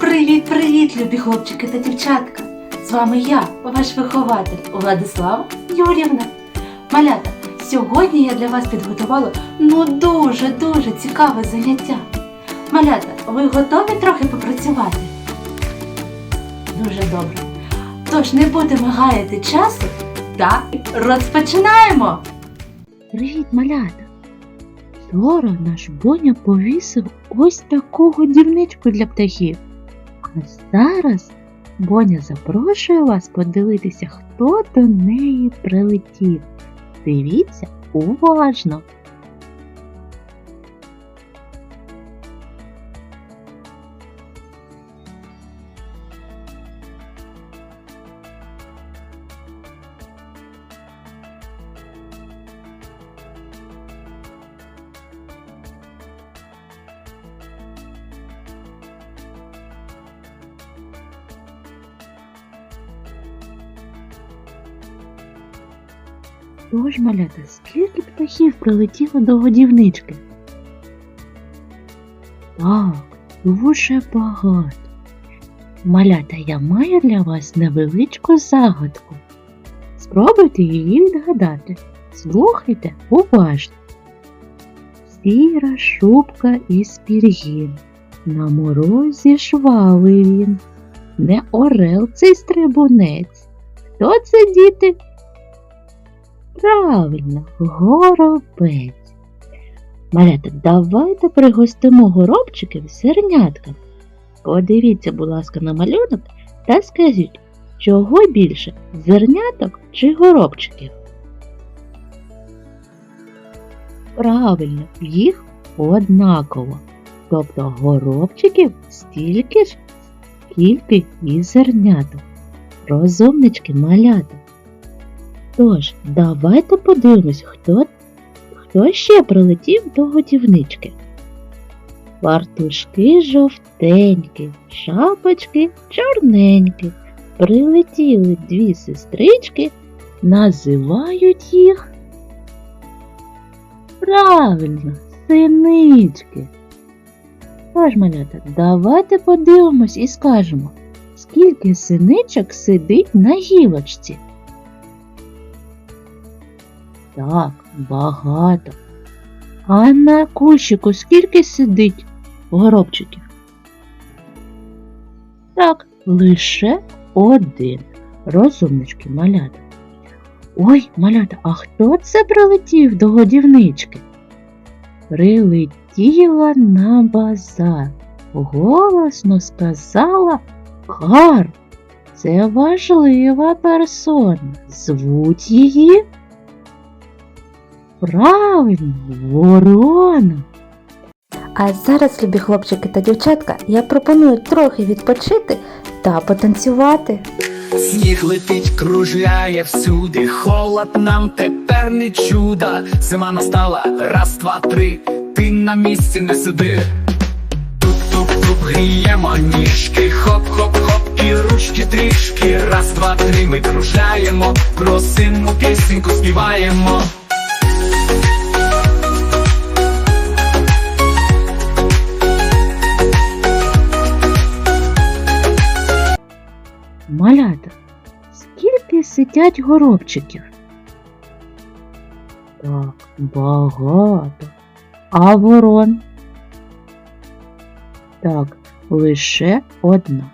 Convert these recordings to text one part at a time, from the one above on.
Привіт-привіт, любі хлопчики та дівчатка! З вами я, ваш вихователь Владислава Юрівна. Малята, сьогодні я для вас підготувала ну дуже-дуже цікаве заняття. Малята, ви готові трохи попрацювати? Дуже добре. Тож не будемо гаяти часу та розпочинаємо! Привіт, малята! Вчора наш Боня повісив ось таку годівничку для птахів. А зараз Боня запрошує вас подивитися, хто до неї прилетів. Дивіться уважно. Тож, малята, скільки птахів прилетіло до годівнички? Так, дуже багато. Малята, я маю для вас невеличку загадку. Спробуйте її відгадати. Слухайте уважно. Сіра шубка із пір'їн. На морозі швалий він. Не орел цей стрибунець. Хто це, діти? Правильно, горобець. Малята, давайте пригостимо горобчиків зернятками. Подивіться, будь ласка, на малюнок та скажіть, чого більше зерняток чи горобчиків? Правильно, їх однаково. Тобто горобчиків стільки ж, скільки і зерняток. Розумнички малята. Тож, давайте подивимось, хто, хто ще прилетів до годівнички. Фартушки жовтенькі, шапочки чорненькі. Прилетіли дві сестрички, називають їх. Правильно, синички. Тож, малята, давайте подивимось і скажемо, скільки синичок сидить на гілочці. Так, багато. А на кущику скільки сидить горобчиків? Так, лише один. Розумнички, малята. Ой, малята, а хто це прилетів до годівнички? Прилетіла на базар. Голосно сказала Кар. Це важлива персона. Звуть її. Правильно, ворона. А зараз, любі хлопчики та дівчатка, я пропоную трохи відпочити та потанцювати. Сніг летить, кружляє всюди, холод нам тепер не чудо. Зима настала, раз, два, три, ти на місці не сиди. Туп-туп-туп, гріємо ніжки, хоп-хоп-хоп, і ручки трішки. Раз, два, три, ми кружляємо, просимо пісеньку співаємо. Малята, скільки сидять горобчиків? Так, багато. А ворон? Так, лише одна.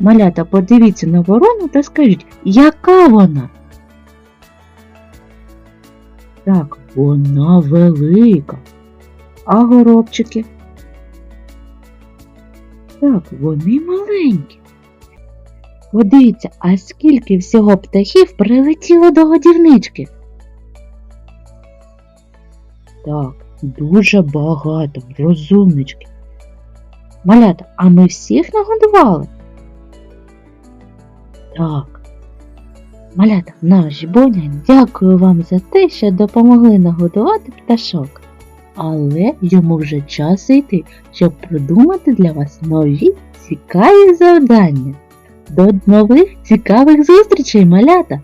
Малята, подивіться на ворону та скажіть, яка вона? Так, вона велика. А горобчики? Так, вони маленькі. Подивіться, а скільки всього птахів прилетіло до годівнички? Так, дуже багато, розумнички. Малята, а ми всіх нагодували? Так. Малята, наш Боня, дякую вам за те, що допомогли нагодувати пташок. Але йому вже час йти, щоб придумати для вас нові цікаві завдання. До нових цікавих зустрічей, малята!